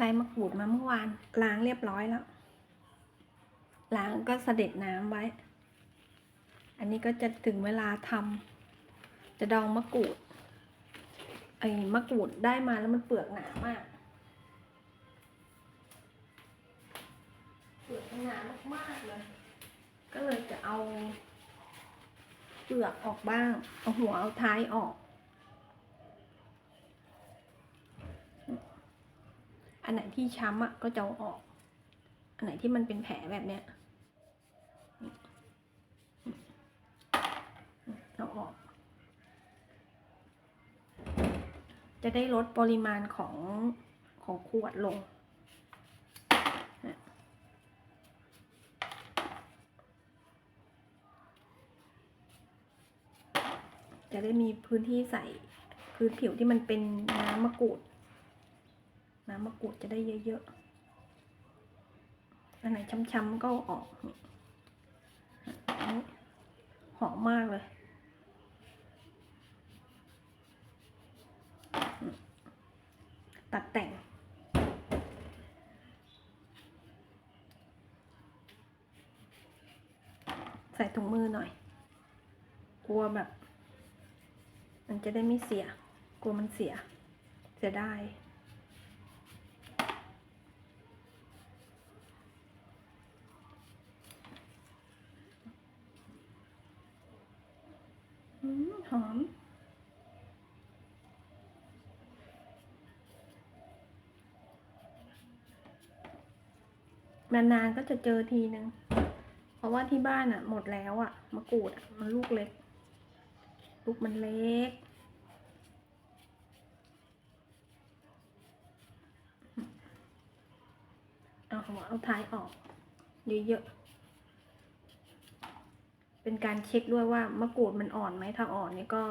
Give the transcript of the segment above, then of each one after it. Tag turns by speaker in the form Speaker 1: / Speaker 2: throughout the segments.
Speaker 1: ได้มะกรูดมาเมื่อวานล้างเรียบร้อยแล้ว ล้างก็เสด็จน้ำไว้ อันนี้ก็จะถึงเวลาทำจะดองมะกรูดไอ้มะกรูดได้มาแล้วมันเปลือกหนามาก เปลือกหนามากๆเลย ก็เลยจะเอา เปลือกออกบ้าง เอาหัวเอาท้ายออก อันไหนที่ช้ำอะก็จะออก อันไหนที่มันเป็นแผลแบบเนี้ยเอาออก จะได้ลดปริมาณของของขวดลงจะได้มีพื้นที่ใส่พื้นผิวที่มันเป็นน้ำมะกรูด น้ำมะกรูดจะได้เยอะๆ อันไหนช้ำๆก็ออกนี่อันนี้หอมมากเลย ตัดแต่งใส่ถุงมือหน่อย กลัวแบบ มันจะได้ไม่เสีย กลัวมันเสีย เสียได้ หอม นานๆก็จะเจอทีนึง เพราะว่าที่บ้านอะ หมดแล้วอะ มะกรูดอะ มันลูกเล็ก ลูกมันเล็กเอาหัวเอาท้ายออก เยอะๆ เป็นการเช็คด้วยว่ามะกรูดมันอ่อนไหมถ้าอ่อนนี่ก็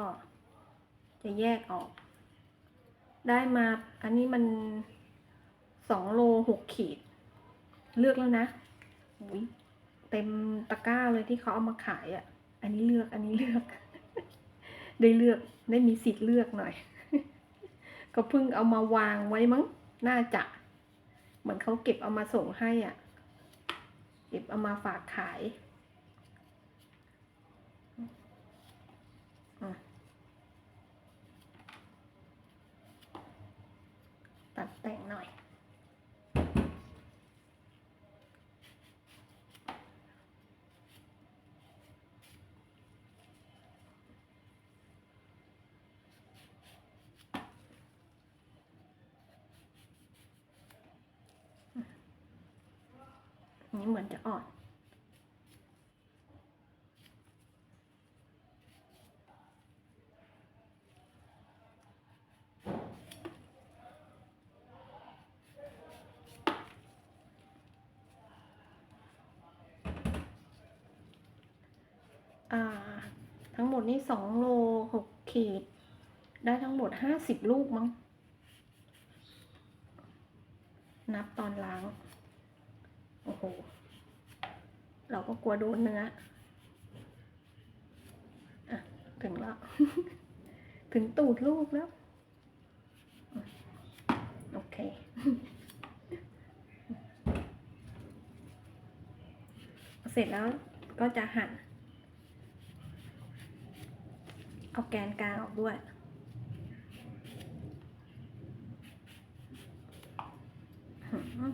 Speaker 1: จะแยกออก ได้มาอันนี้มันสองโลหกขีด เลือกแล้วนะอุยเต็มตะกร้าเลยที่เขาเอามาขายอะ่ะ อันนี้เลือกอันนี้เลือก ได้เลือกได้มีสิทธิ์เลือกหน่อย ก็เพิ่งเอามาวางไว้มั้งน่าจะ เหมือนเขาเก็บเอามาส่งให้อะ เก็บเอามาฝากขายอะตัดแต่งหน่อย นี่เหมือนจะอ่อน ทั้งหมดนี่สองโลหกขีด ได้ทั้งหมดห้าสิบลูกมั้ง นับตอนล้าง โอ้โห เราก็กลัวโดนเนื้ออะถึงแล้ว ถึงตูดลูกแล้ว โอเค เสร็จแล้วก็จะหั่น เอาแกนกลางออกด้วยหืม หืม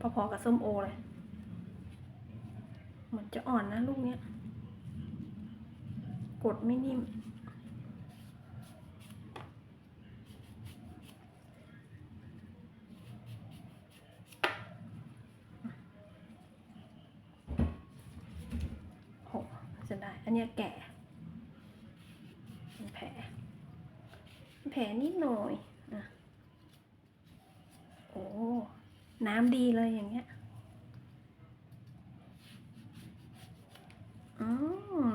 Speaker 1: พ อๆกับส้มโอเลยเหมือนจะอ่อนนะลูกเนี้ย กดไม่นิ่มโอจะได้ อันเนี้ยแก่แผลแผลนิดหน่อยนะโอ้ น้ำดีเลยอย่างเงี้ยอืม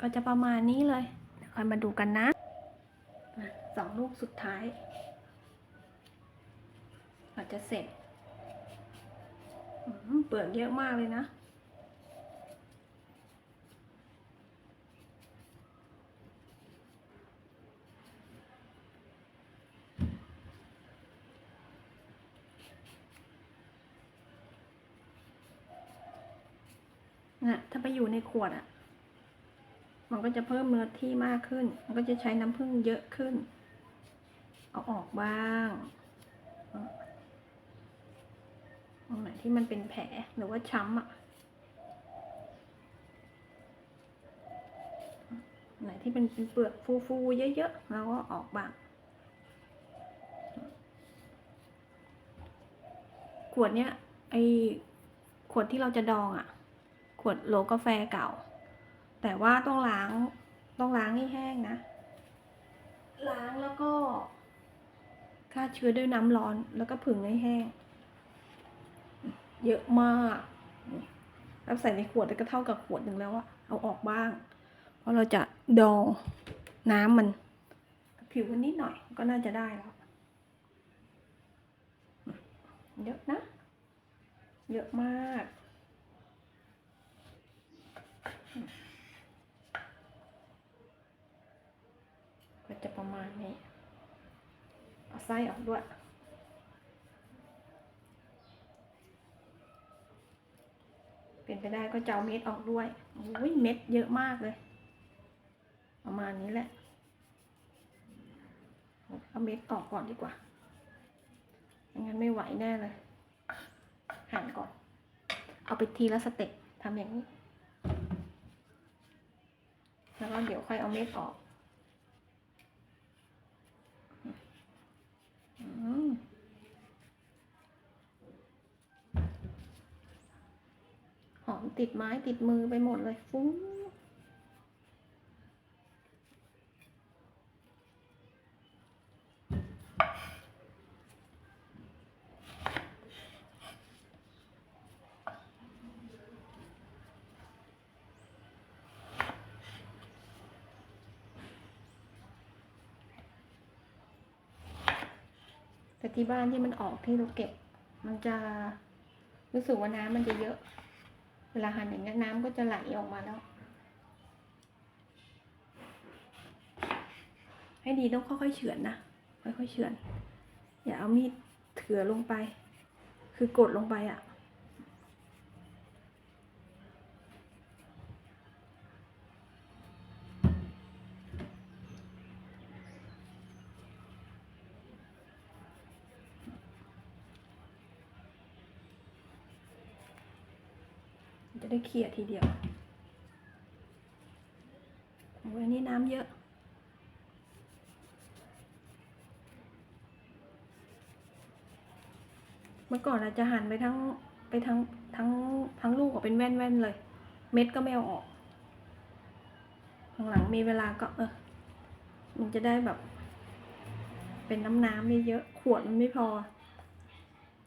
Speaker 1: ก็จะประมาณนี้เลยค่อยมาดูกันนะสองลูกสุดท้ายอาจจะเสร็จเปลือกเยอะมากเลยนะ นะถ้าไปอยู่ในขวดอะ่ะ มันก็จะเพิ่มเนื้อที่มากขึ้น มันก็จะใช้น้ำผึ้งเยอะขึ้น เอาออกบ้างตรงไหนที่มันเป็นแผลหรือว่าช้ำอะ่ะไหนที่เป็นเปลือกฟูๆเยอะๆเราก็ออกบ้างขวดเนี้ยไอขวดที่เราจะดองอะ่ะ วดโหลกาแฟเก่า แต่ว่าต้องล้างต้องล้างให้แห้งนะ ล้างแล้วก็ฆ่าเชื้อด้วยน้ำร้อนแล้วก็ผึ่งให้แห้ง เยอะมากแล้วใส่ในขวดก็เท่ากับขวดหนึ่งแล้วอะเอาออกบ้าง เพราะเราจะดองน้ำมัน ผิวมันนิดหน่อยก็น่าจะได้แล้วเยอะนะ เยอะมาก ก็จะประมาณนี้ เอาไส้ออกด้วย เป็นไปได้ก็จะเอาเม็ดออกด้วยโอ้ยเม็ดเยอะมากเลย ประมาณนี้แหละ เอาเม็ดออกก่อนดีกว่าไม่งั้นไม่ไหวแน่เลย หั่นก่อน เอาไปทีละสเต็ปทำอย่างนี้ แล้วก็เดี๋ยวค่อยเอาเม็ดออก อืมหอม ติดไม้ติดมือไปหมดเลยฟุ้งแต่ที่บ้านที่มันออกที่เราเก็บ มันจะรู้สึกว่าน้ำมันจะเยอะ เวลาหั่นอย่างนี้น้ำก็จะไหลออกมาแล้ว ให้ดีต้องค่อยๆเฉือนนะ ค่อยๆเฉือน อย่าเอามีดเถือลงไป คือกดลงไปอะ่ะ จะได้เขี่ยทีเดียวโอ้ยนนี้น้ำเยอะเมื่อก่อนเราจจะหั่นไปทั้งไปทั้งทั้งทั้งลูกออกเป็นแว่นๆเลย เม็ดก็ไม่เอาออกหลังมีเวลาก็เออมันจะได้แบบ เป็นน้ำน้ำไม่เยอะขวดมันไม่พอ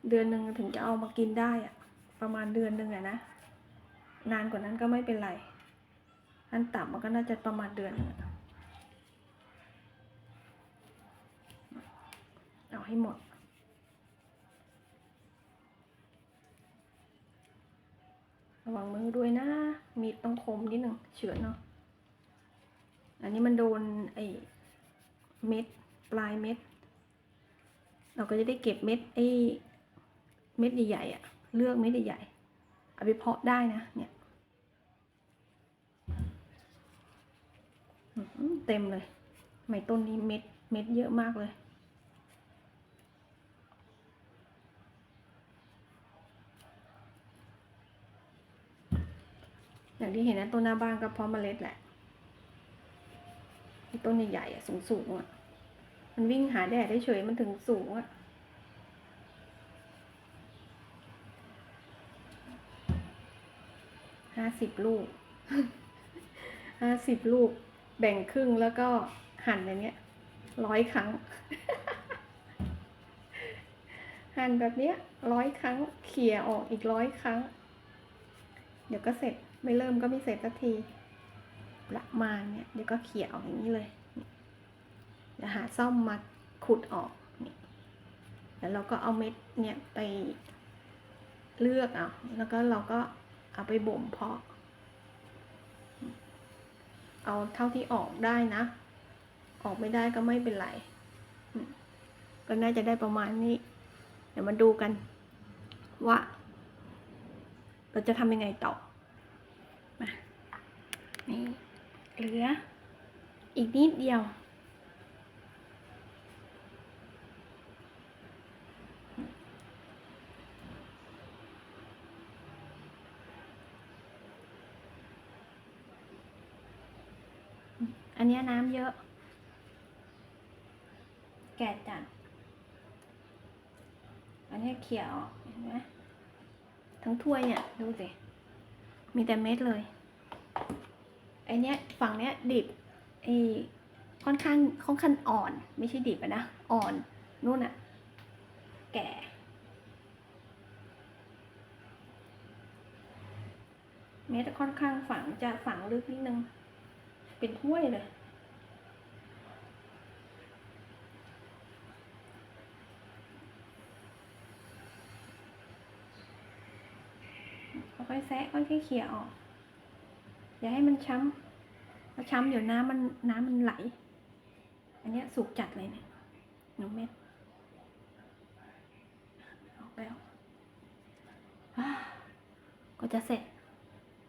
Speaker 1: เดือนหนึ่งถึงจะเอามากินได้อะประมาณเดือนหนึ่งอะนะ นานกว่านั้นก็ไม่เป็นไรอันต่ำมันก็น่าจะประมาณเดือนเอาให้หมด ระวังมือด้วยนะ มีดต้องคมนิดหนึ่งเฉือนเนาะ อันนี้มันโดนไอ้เม็ดปลายเม็ด เราก็จะได้เก็บเม็ดไอ้เม็ดใหญ่ๆอะเลือกเม็ดใหญ่ๆเอาไปเพาะได้นะเนี่ย อื้อหือ เต็มเลยไม้ต้นนี้เม็ดเม็ดเยอะมากเลย อย่างที่เห็นนะต้นหน้าบ้านก็เพาะเมล็ดแหละต้นใหญ่ๆอะสูงอะ มันวิ่งหาแดดได้เฉยมันถึงสูงอะห้าสิบลูกห้าสิบลูก แบ่งครึ่งแล้วก็หั่นอย่างเงี้ยร้อยครั้ง หั่นแบบเนี้ยร้อยครั้งเขี่ยออกอีกร้อยครั้ง เดี๋ยวก็เสร็จไม่เริ่มก็ไม่เสร็จสักทีประมาณเนี่ยเดี๋ยวก็เขี่ยออกอย่างนี้เลยเดี๋ยวหาซ่อมมาขุดออกนี่แล้วเราก็เอาเม็ดเนี่ยไปเลือกเอาแล้วก็เราก็เอาไปบ่มเพาะ เอาเท่าที่ออกได้นะ ออกไม่ได้ก็ไม่เป็นไรก็น่าจะได้ประมาณนี้ เดี๋ยวมาดูกัน ว่า เราจะทำยังไงต่อมานี่เหลืออีกนิดเดียว อันนี้น้ำเยอะ แก่จัด อันนี้เขียวเห็นไหมทั้งถ้วยเนี่ย ดูสิ มีแต่เม็ดเลยไอเนี้ยฝั่งเนี้ยดิบไอค่อนข้างค่อนข้างอ่อน ไม่ใช่ดิบนะ อ่อนนู่นอะแก่ เม็ดค่อนข้างฝังจะฝังลึกนิดนึง เป็นถ้วยเลยค่อยแซะค่อยๆเขี่ยออก อย่าให้มันช้ำเพราะช้ำเดี๋ยวน้ำมันน้ำมันไหล อันนี้สุกจัดเลยเนี่ยหนึ่งเม็ดออกแล้วก็จะเสร็จ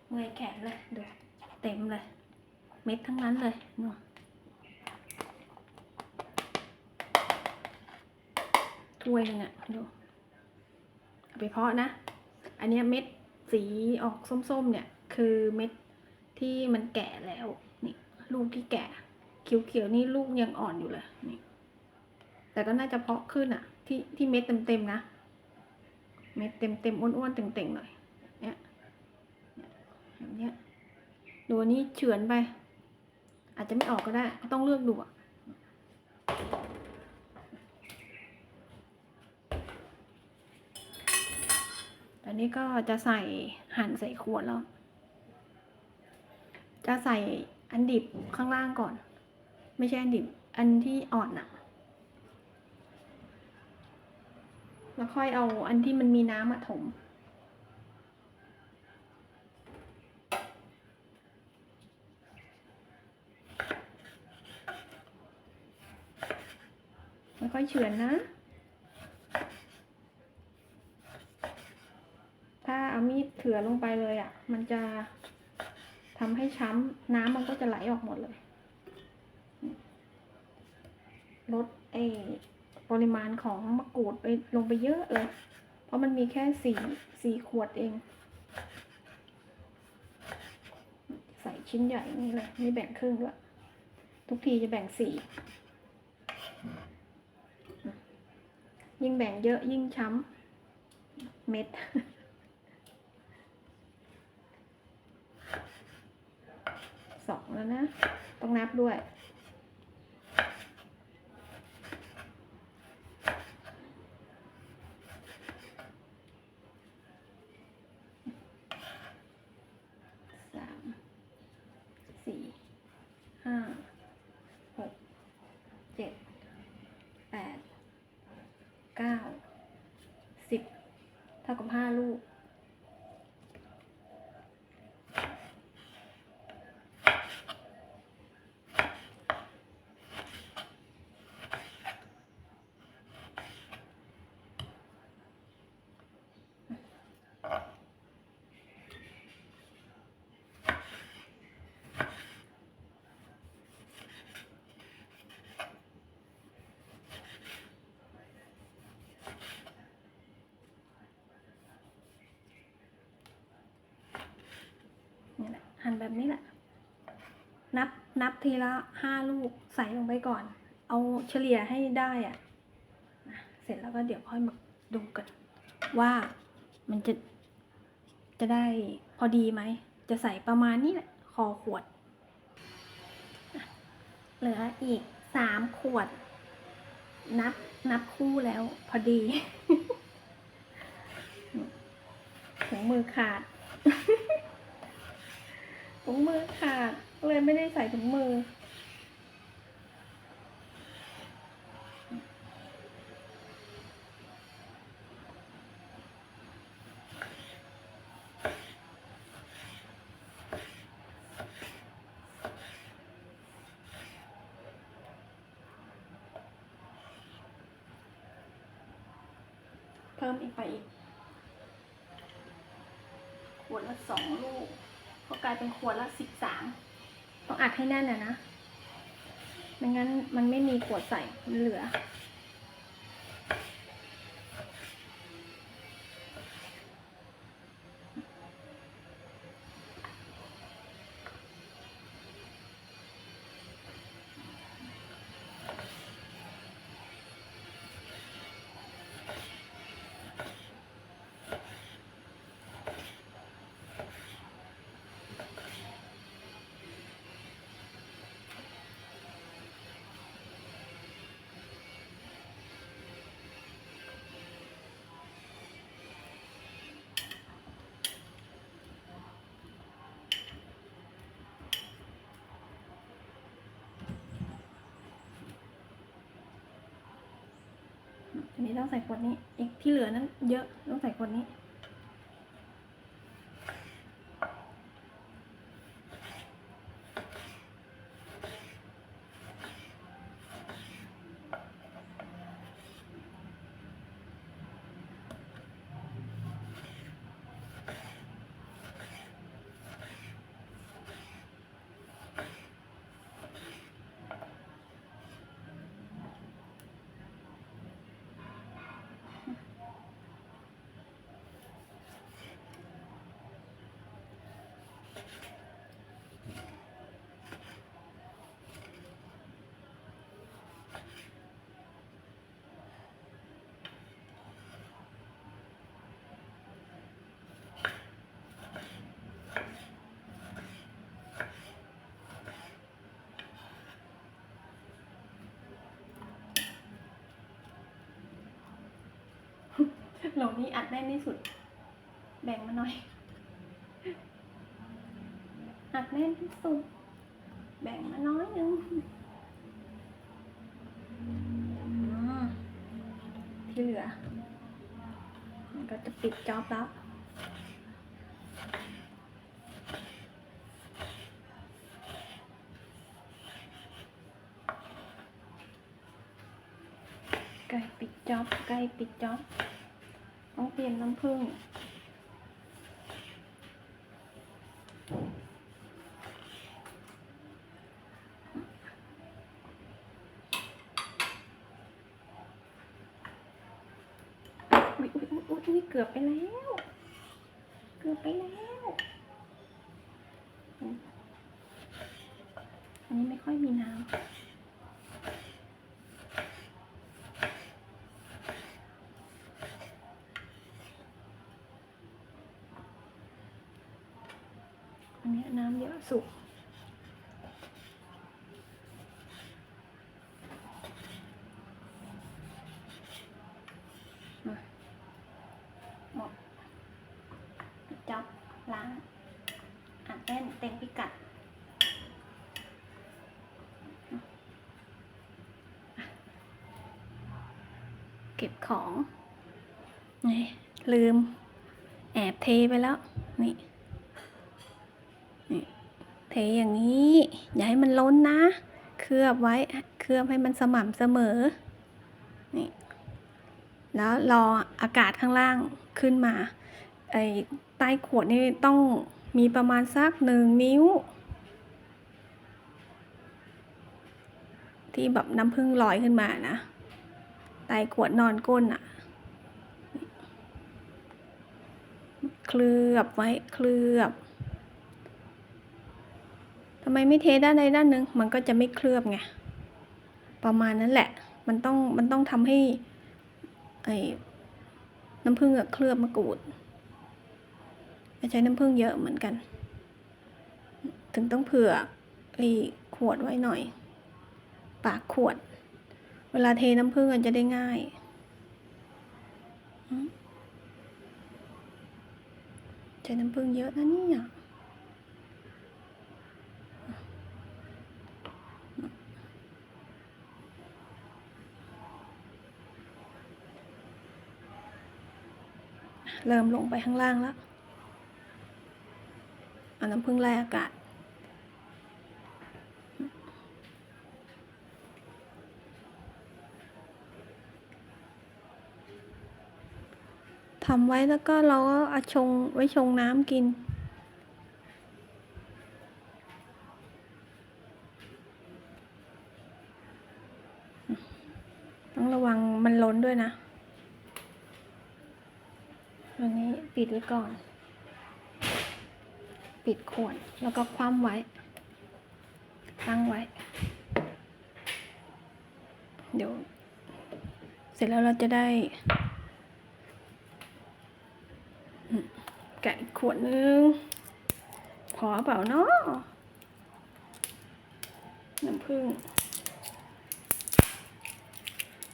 Speaker 1: เมื่อยแขนเลยดูเต็มเลย ม็ดทั้งนั้นเลยนู่นถ้วยหนึงอะดูเอาไปเพาะนะ อันเนี้ยเม็ดสีออกส้มๆเนี่ย คือเม็ดที่มันแก่แล้วนี่ลูกที่แก่เขียวๆนี่ลูกยังอ่อนอยู่เลยนี่แต่ก็น่าจะเพาะขึ้นอะที่ที่เม็ดเต็มๆนะ เม็ดเต็มๆอ้วนๆเต่งๆหน่อยเนี่ยนี่แบบเนี้ยดูนนี้เฉือนไป อาจจะไม่ออกก็ได้ก็ต้องเลือกดูอะตอนนี้ก็จะใส่หั่นใส่ขวดแล้ว จะใส่อันดิบข้างล่างก่อน ไม่ใช่อันดิบอันที่อ่อนอะแล้วค่อยเอาอันที่มันมีน้ำมาถม ค่อยเฉือนนะ ถ้าเอามีดเถือลงไปเลยอะ่ะ มันจะทำให้ช้ำน้ำมันก็จะไหลออกหมดเลย ลดไอปริมาณของมะกรูดไปลงไปเยอะเลย เพราะมันมีแค่สี่สี่ขวดเอง ใส่ชิ้นใหญ่นี่เลยไม่แบ่งครึ่งด้วยทุกทีจะแบ่งสี่ ยิ่งแบ่งเยอะยิ่งช้ำเม็ด สองแล้วนะ ต้องนับด้วยสามสี่ห้า หก เจ็ด แปด เก้าสิบเท่ากับห้าลูก นี่ แบบนี้แหละ นับนับทีละห้าลูกใส่ลงไปก่อน เอาเฉลี่ยให้ได้อะนะเสร็จแล้วก็เดี๋ยวค่อยมาดูกัน ว่ามันจะจะได้พอดีไหม จะใส่ประมาณนี้แหละ คอขวด เหลืออีกสามขวด นับนับคู่แล้วพอดีถุงมือขาด ถุงมือขาดก็เลยไม่ได้ใส่ถุงมือ เพิ่มอีกไปอีกขวดละสองลูก ก็กลายเป็นขวดละสิบสามต้องอัดให้แน่นนะนะไม่งั้นมันไม่มีขวดใส่มันเหลือ อันนี้ต้องใส่ขวดนี้ อีกที่เหลือนั้นเยอะต้องใส่ขวดนี้ โหลนี้อัดได้ที่สุด แบ่งมาหน่อย อัดแน่นที่สุด แบ่งมาน้อยนึงอืมที่เหลือมันก็จะปิดจ็อบแล้วใกล้ปิดจ็อบใกล้ปิดจ็อบ เตรียนน้ำผึ้งอุ๊ยอุ๊ยอุ๊ยอุ๊ยอุ๊ยเกือบไปแล้ว เกือบไปแล้วอืมอันนี้ไม่ค่อยมีน้ำ อันนี้น้ำเยอะสุกมา หมดจับล้างอัดแน่นเต็มพิกัดเก็บของนี่ลืม แอบเทไปแล้ว นี่นี่ เทอย่างนี้ อย่าให้มันล้นนะ เคลือบไว้ เคลือบให้มันสม่ำเสมอ แล้วรออากาศข้างล่างขึ้นมาไอ้ใต้ขวดนี่ต้องมีประมาณสักหนึ่งนิ้ว ที่แบบน้ำผึ้งลอยขึ้นมานะใต้ขวดนอนก้นอะเคลือบไว้เคลือบทำไมไม่เทด้านใดด้านหนึ่งมันก็จะไม่เคลือบไงประมาณนั้นแหละ มันต้องมันต้องทำให้ ไอ้น้ำผึ้งอะเคลือบมะกรูดจะใช้น้ำผึ้งเยอะเหมือนกัน ถึงต้องเผื่อไอ้ขวดไว้หน่อย ปากขวด เวลาเทน้ำผึ้งอะจะได้ง่ายใช้น้ำผึ้งเยอะนะเนี่ย เริ่มลงไปข้างล่างแล้วเอาน้ำพึ่งไล่อากาศ ทำไว้แล้วก็เราก็เอาชงไว้ชงน้ำกินต้องระวังมันล้นด้วยนะอันนี้ ปิดไว้ก่อน ปิดขวด แล้วก็คว่ำไว้ ตั้งไว้ เดี๋ยว เสร็จแล้วเราจะได้ แกะขวดนึง พอเปล่าเนาะน้ำผึ้ง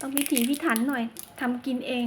Speaker 1: ต้องพิถีพิถันหน่อยทำกินเอง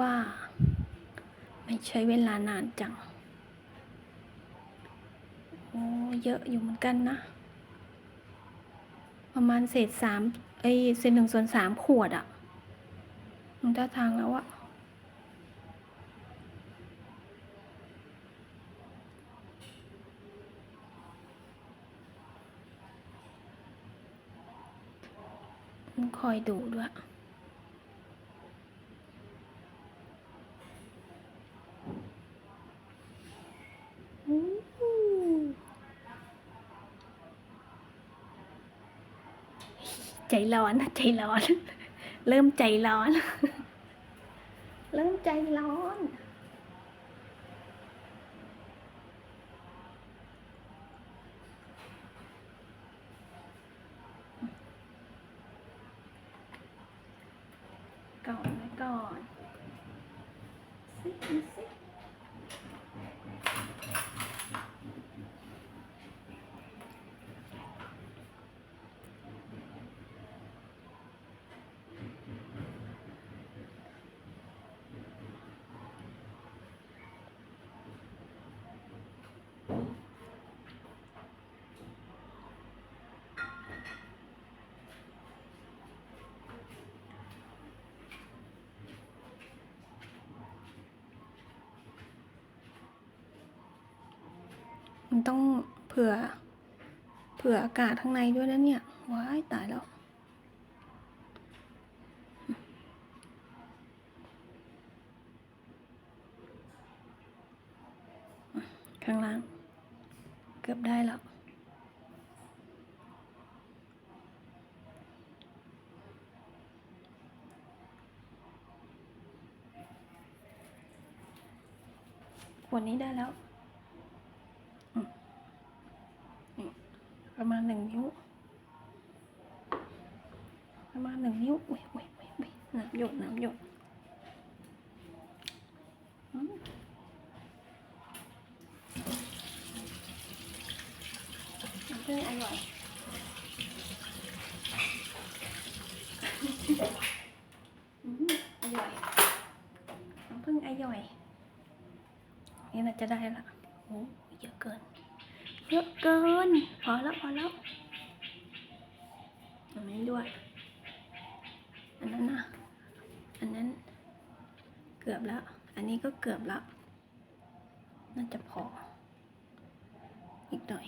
Speaker 1: ว่า ไม่ใช้เวลานานจัง โอ้เยอะอยู่เหมือนกันนะ ประมาณเศษสามไอ้เศษหนึ่งส่วนสามขวดอะมันท่าทางแล้วอะต้องคอยดูด้วย อู้หู ใจร้อน ใจร้อน เริ่มใจร้อน เริ่มใจร้อน ก่อนไว้ก่อนสิสิ มันต้องเผื่อ เผื่ออากาศข้างในด้วยนะเนี่ย ว้ายตายแล้ว ข้างล่าง เกือบได้แล้วขวดนี้ได้แล้ว ประมาณหนึ่งนิ้ว ประมาณหนึ่งนิ้วเว้ยเว้ยเว้ยเว้ยน้ำหยดน้ำหยดอืมน้ำผึ้งอร่อยอืมอร่อยน้ำผึ้งอร่อยนี่น่าจะได้ละโอ้เยอะเกินเยอะเกินพอแล้วพอแล้วอันนี้ด้วย อันนั้นนะอันนั้น เกือบแล้ว อันนี้ก็ เกือบล้วน่าจะพอ อีกหน่อย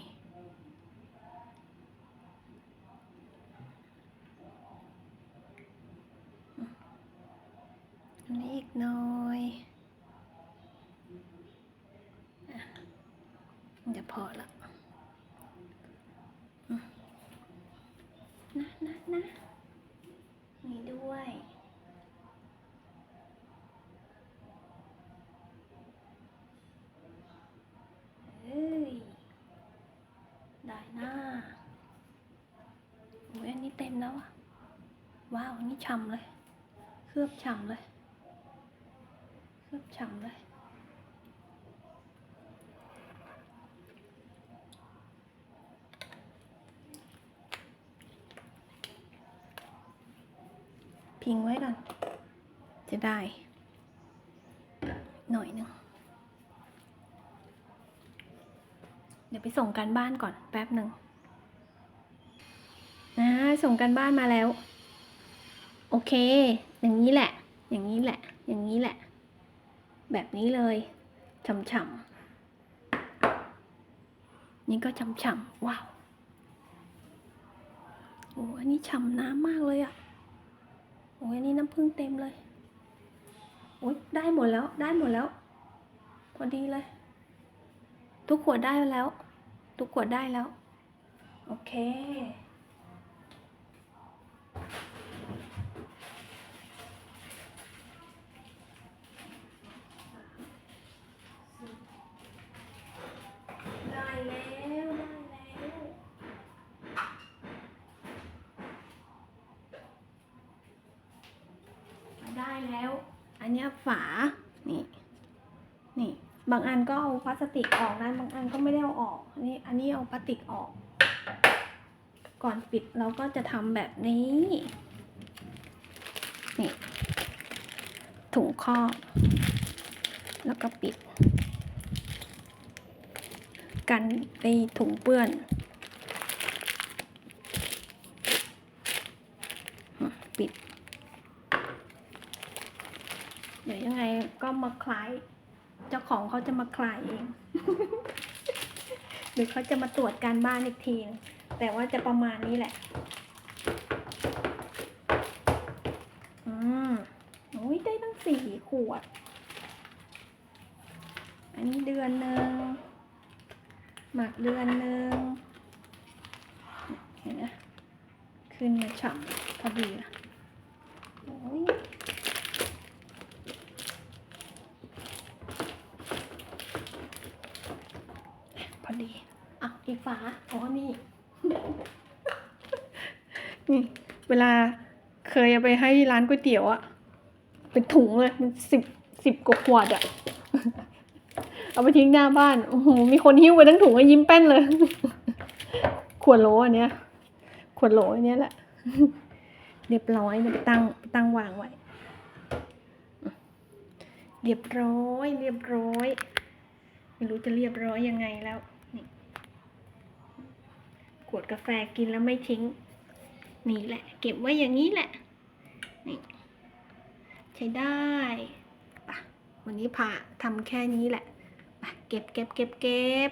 Speaker 1: อันนี้อีกหน่อยอะมันจะพอละนะนะนะนี่ด้วย เฮ้ย ได้หน้า อั นนี้ฉ่ำเลย เคลือบฉ่ำเลย เคลือบฉ่ำเลยพิงไว้ก่อน จะได้ หน่อยหนึงเดี๋ยวไปส่งการบ้านก่อนแป๊บหนึ่งนะส่งการบ้านมาแล้ว เค อย่างนี้แหละ อย่างนี้แหละ อย่างนี้แหละ แบบนี้เลยฉ่ำๆนี่ก็ฉ่ำๆว้าวโอ้อันนี้ฉ่ำน้ำมากเลยอะโอ้ยอันนี้น้ำผึ้งเต็มเลยโอ้ยได้หมดแล้วได้หมดแล้ว พอดีเลย ทุกขวดได้แล้ว ทุกขวดได้แล้ว โอเค แล้ว อันนี้ฝา นี่ นี่ บางอันก็เอาพลาสติกออกนะ บางอันก็ไม่ได้เอาออก อันนี้ อันนี้เอาพลาสติกออก ก่อนปิดเราก็จะทำแบบนี้ นี่ ถุงครอบ แล้วก็ปิด กันไอถุงเปื้อนอืมปิด เดี๋ยวยังไงก็มาคลาย เจ้าของเขาจะมาคลายเองหรือเขาจะมาตรวจการบ้านอีกที แต่ว่าจะประมาณนี้แหละ อืมโอ้ยได้ตั้งสี่ขวด อันนี้เดือนหนึ่ง หมักเดือนหนึ่ง เห็นไหมขึ้นมาฉ่ำพอดีอะโอ้ย พอดี อีกฝาอ๋อนี่ นี่ เวลาเคยเอาไปให้ร้านก๋วยเตี๋ยวอะเป็นถุงเลยมันสิบสิบกว่าขวดอะเอาไปทิ้งหน้าบ้านโอ้โหมีคนหิ้วไปทั้งถุงก็ยิ้มแป้นเลย ขวดโหลอันเนี้ย ขวดโหลอันเนี้ยแหละเรียบร้อยเดี๋ยวไปตั้งตั้งวางไว้เรียบร้อย เรียบร้อย ไม่รู้จะเรียบร้อยยังไงแล้ว ขวดกาแฟกินแล้วไม่ทิ้ง นี่แหละ เก็บไว้อย่างนี้แหละ นี่ใช้ได้ปะวันนี้พาทำแค่นี้แหละไปเก็บเก็บเก็บเก็บ